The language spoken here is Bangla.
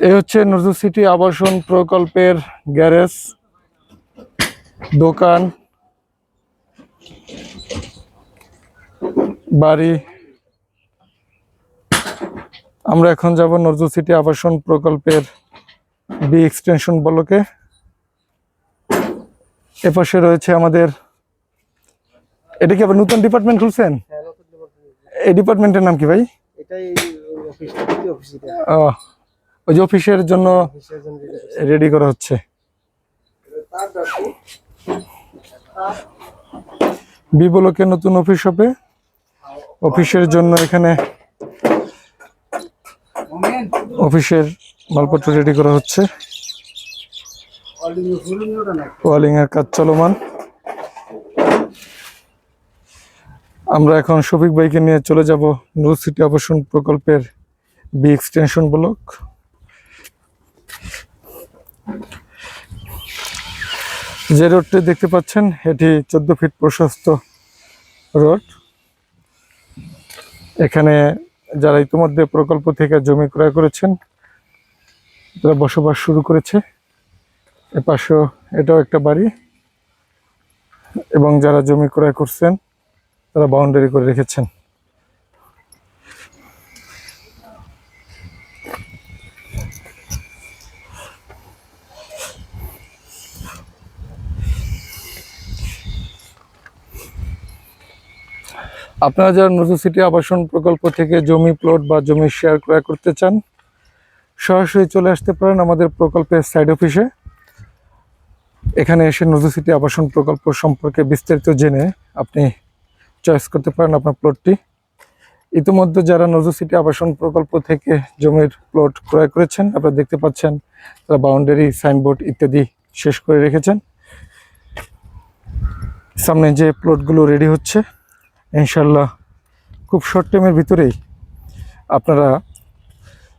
এই হচ্ছে নজরুল সিটি আবাসন প্রকল্পের গ্যারেজ দোকান বাড়ি। আমরা এখন যাব নজরুল সিটি আবাসন প্রকল্পের বি এক্সটেনশন ব্লকে। এপাশে রয়েছে আমাদের এটা কি আবার নতুন ডিপার্টমেন্ট খুলছেন? এই ডিপার্টমেন্টের নাম কি ভাই? এটাই অফিস অফিস ও, ওই যে অফিসের জন্য রেডি করা হচ্ছে। বি ব্লকে নতুন অফিস হবে। অফিসের জন্য এখানে অফিসের মালপত্র রেডি করা হচ্ছে। ওয়ালিং এর কাজ চলমান। আমরা এখন শফিক ভাইকে নিয়ে চলে যাব। নুর সিটি আবাসন প্রকল্পের বি এক্সটেনশন ব্লক যে রোডটি দেখতে পাচ্ছেন, এটি চোদ্দ ফিট প্রশস্ত রোড। এখানে যারা ইতিমধ্যে প্রকল্প থেকে জমি ক্রয় করেছেন, তারা বসবাস শুরু করেছে। এপাশেও এটাও একটা বাড়ি এবং যারা জমি ক্রয় করছেন, তারা বাউন্ডারি করে রেখেছেন। আপনারা যারা নতুন সিটি আবাসন প্রকল্প থেকে জমি প্লট বা জমি শেয়ার ক্রয় করতে চান, সরাসরি চলে আসতে পারেন আমাদের প্রকল্পের সাইড অফিসে এখানে এসে নতুন সিটি আবাসন প্রকল্প সম্পর্কে বিস্তারিত জেনে আপনি চয়েস করতে পারেন আপনার প্লটটি ইতিমধ্যে যারা নজর সিটি আবাসন প্রকল্প থেকে জমির প্লট ক্রয় করেছেন, আপনারা দেখতে পাচ্ছেন তারা বাউন্ডারি সাইনবোর্ড ইত্যাদি শেষ করে রেখেছেন। সামনে যে প্লটগুলো রেডি হচ্ছে ইনশাল্লাহ খুব শর্ট টাইমের ভিতরেই আপনারা